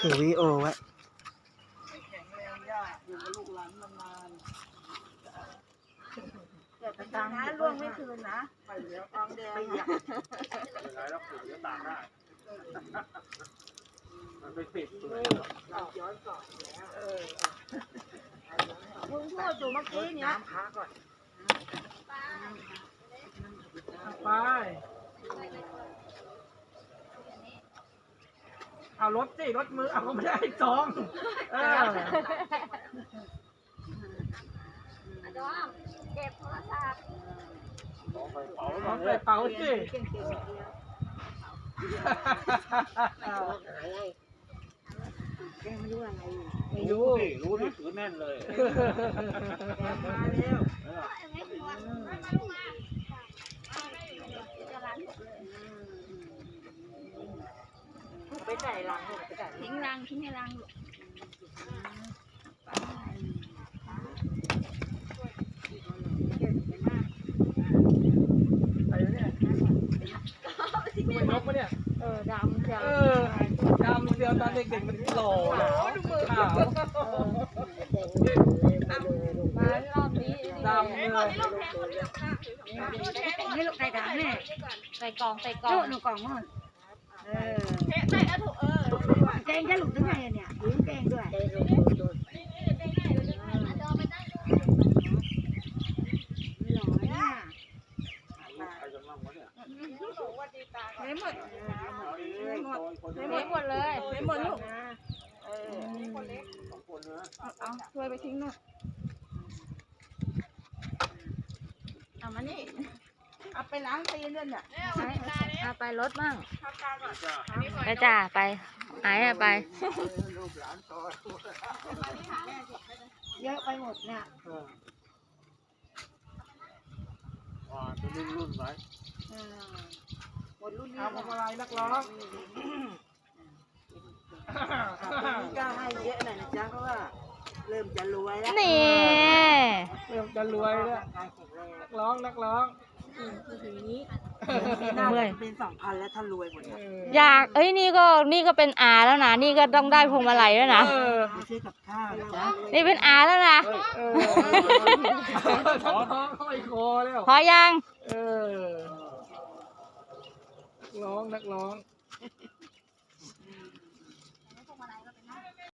ถือวีดีโอไว้แข็งแรงยากอยู่กับลูกหลานนานเกิดตังค์นะล่วงไม่คืนนะๆไปแล้วทองแดงไม่อยากเป็นไรแล้วปลูกเดี๋ยวตามได้มันไปติดตัวย้อนสอนแล้วเออลุงพูดอยู่เมื่อกี้เนี้ยน้ำพักก่อน เอารถสิรถมือเอาไม่ได้จองเออเก็บโทรศัพท์ของไปเผาเอาเลใส่ยเป๋าสิเก่งๆเดียวแกไม่รู้อะไรอยู่ไม่รู้ดิรู้ดิถือแน่นเลยมาเร็ว เออ ไปใส่รังไปใส่ทิ้งรังทิ้งให้รังลูกไปแล้วเนี่ยไม่นกปะเนี่ย เออดำจะเออดำเดียวตอนเด็กๆมันหล่อขาวมารอบนี้ดำเลยให้ลูกใส่ถังแม่ใส่กล่องใส่กล่อลูงกหนูกล่องนู่น เออเแกงจะหลุดถึงไงเนี่ยหรือแกงด้วยไม่หมั่งวะเนี่ยไม่หมดเอาดิคนไม่หมดหมดเลยไม่หมดลูกสองคนนะเอาช่วยไปทิ้งนู่นเอามานี่ เอาไปล้างตีนด้วยเนี่ยเอาไปรถมั่งจ้าไปจ้าไปหายอะไป เยอะไปหมดเนี่ยเอออ่าเป็นรุ่นรุ่นไปเออหมดรุ่นนี้เอาพวงมาลัยนักร้องก็ให้เยอะหน่อยนะจ๊ะเพราะว่าเริ่มจะรวยแล้วนี่ เริ่มจะรวยแล้วกายแข็งแรงนักร้อง นักร้องน่าเมื่จะอย เป็นสองพันแล้วถ้ารวยหมดเอเนี่ยออยากเอ้ยนี่ก็นี่ก็เป็นอาแล้วนะนี่ก็ต้องได้พวงมาลัยแล้วนะเออไปซื้อกับข้าวนะจ๊ะนี่เป็นอาแล้วนะเออท้องห้อยคอแล้วพอยังเออนักร้องนักร้อง